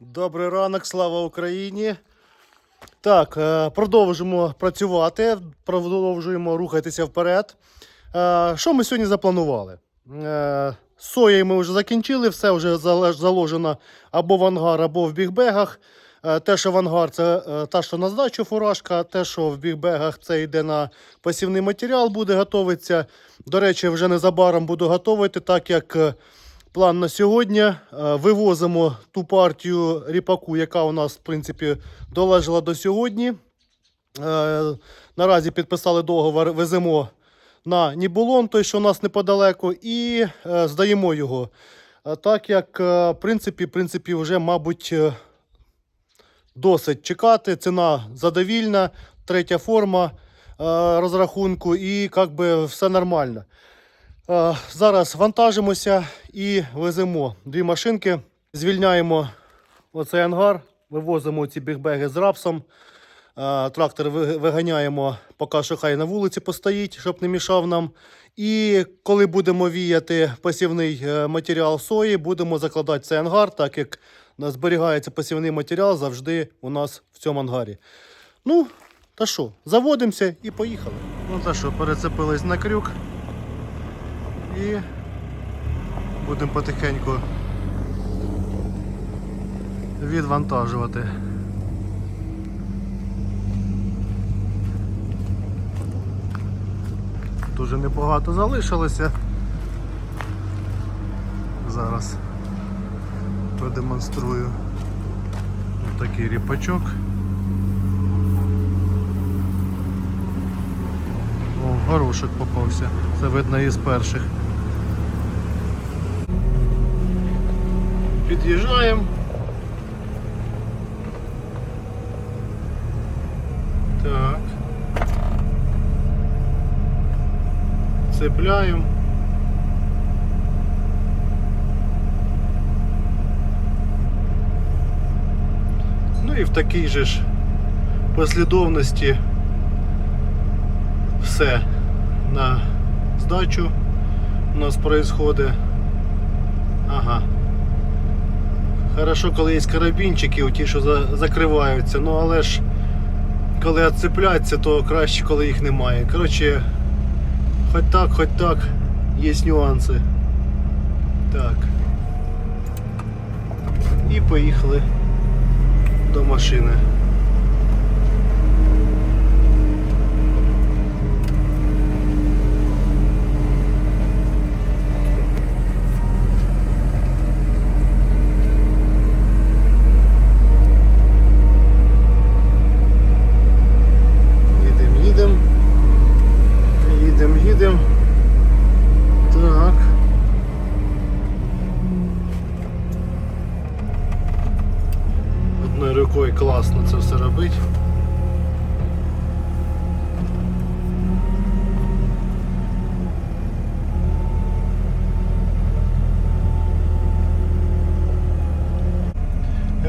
Добрий ранок, слава Україні. Так, е, продовжимо працювати, продовжуємо рухатися вперед. Е, Що ми сьогодні запланували? Е, соєю ми вже закінчили, все вже заложено або в ангар, або в бігбегах. Те, що в ангар, це та, що на здачу фуражка, те, що в бігбегах, це йде на пасівний матеріал, буде готовитися. До речі, вже незабаром буду готувати, так як План на сьогодні. Е, Вивозимо ту партію ріпаку, яка у нас, в принципі, долежала до сьогодні. Е, Наразі підписали договор, веземо на Нібулон, той, що у нас неподалеку, і е, здаємо його. Так як, в принципі, в принципі, вже, мабуть, досить чекати. Ціна задовільна, третя форма розрахунку, і як би все нормально. Е, Зараз вантажимося і веземо дві машинки. Звільняємо оцей ангар, вивозимо ці бігбеги з рапсом. Е, Трактор виганяємо, поки що хай на вулиці постоїть, щоб не мішав нам. І коли будемо віяти посівний е, матеріал сої, будемо закладати цей ангар, так як зберігається посівний матеріал завжди у нас в цьому ангарі. Ну, та що, заводимося і поїхали. Ну та що, перецепились на крюк. І будемо потихеньку відвантажувати. Дуже небагато залишилося. Зараз продемонструю такий ріпачок. О, горошок попався. Це видно із перших. Під'їжджаємо. Так. Цепляємо. Ну і в такій же ж послідовності все на здачу у нас происходит. Ага. Хорошо, коли є карабінчики, ті, що за, закриваються, ну але ж коли відцепляться, то краще, коли їх немає. Коротше, хоч так, хоч так, є нюанси. Так. І поїхали до машини. Їдемо, їдемо. Їдемо, їдемо. Так. Одною рукою класно це все робити.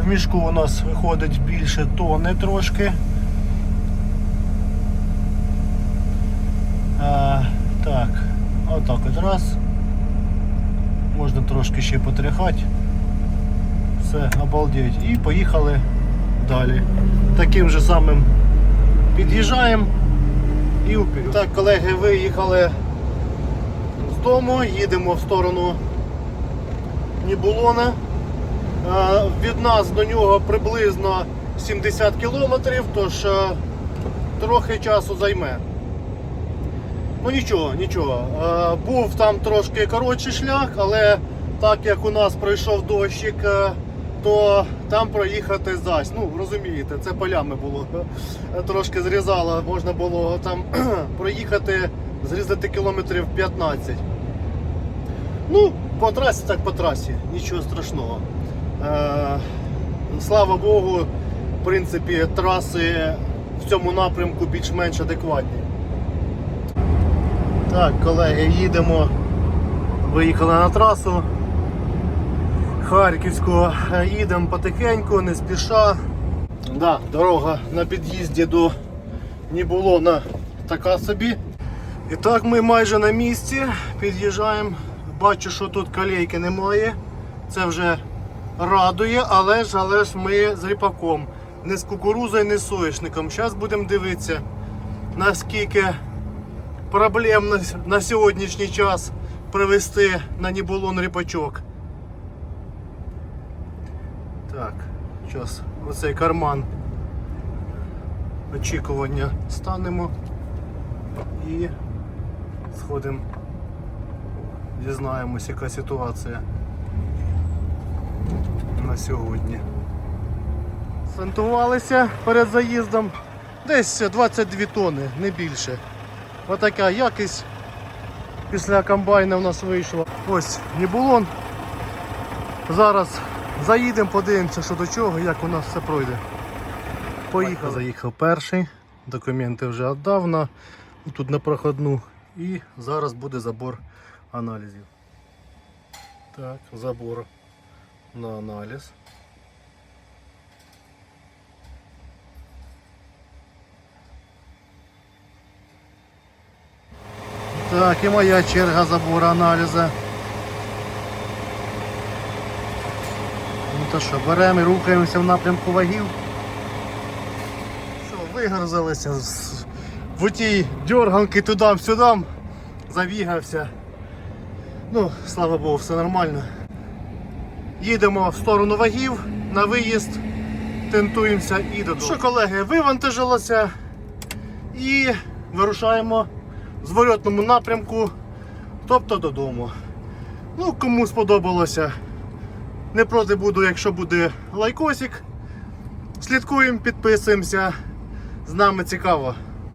В мішку у нас виходить більше тони трошки. А, так, отак от раз. Можна трошки ще потряхати. Все, обалдеть. І поїхали далі. Таким же самим під'їжджаємо і вперед. Так, колеги, виїхали з дому, їдемо в сторону Нібулона. Е, Від нас до нього приблизно 70 кілометрів, тож е, трохи часу займе. Ну нічого, нічого. Е, Був там трошки коротший шлях, але так як у нас пройшов дощик, то там проїхати зась. Ну, розумієте, це полями було. Трошки зрізало, можна було там проїхати, зрізати кілометрів 15. Ну, по трасі так по трасі, нічого страшного. Е, Слава Богу, в принципі, траси в цьому напрямку більш-менш адекватні. Так, колеги, їдемо. Виїхали на трасу Харківську. Їдемо потихеньку, не спіша. Да, дорога на під'їзді до Нібулона така собі. І так ми майже на місці. Під'їжджаємо. Бачу, що тут колейки немає. Це вже радує, але ж, але ж ми з ріпаком. Не з кукурузою, не з соєшником. Зараз будемо дивитися, наскільки проблемно на сьогоднішній час привезти на нібулон ріпачок. Так, зараз оцей карман очікування станемо і сходимо, дізнаємось, яка ситуація на сьогодні. Сантувалися перед заїздом десь 22 тони, не більше. Отака якість після комбайна в нас вийшла. Ось нібулон. Зараз заїдемо, подивимося, що до чого, як у нас все пройде. Поїхав. Заїхав перший, документи вже віддав на тут на проходну і зараз буде забор аналізів. Так, забор на аналіз. Так, і моя черга забору аналізу. То що, беремо і рухаємося в напрямку вагів. Що, вигрузилися з в тій дерганки туди-сюди, забігався. Ну, слава Богу, все нормально. Їдемо в сторону вагів на виїзд, тентуємося і додому. Що, колеги, вивантажилося і вирушаємо в зворотному напрямку, тобто додому. Ну, кому сподобалося, не проти буду, якщо буде лайкосик. Слідкуємо, підписуємося. З нами цікаво.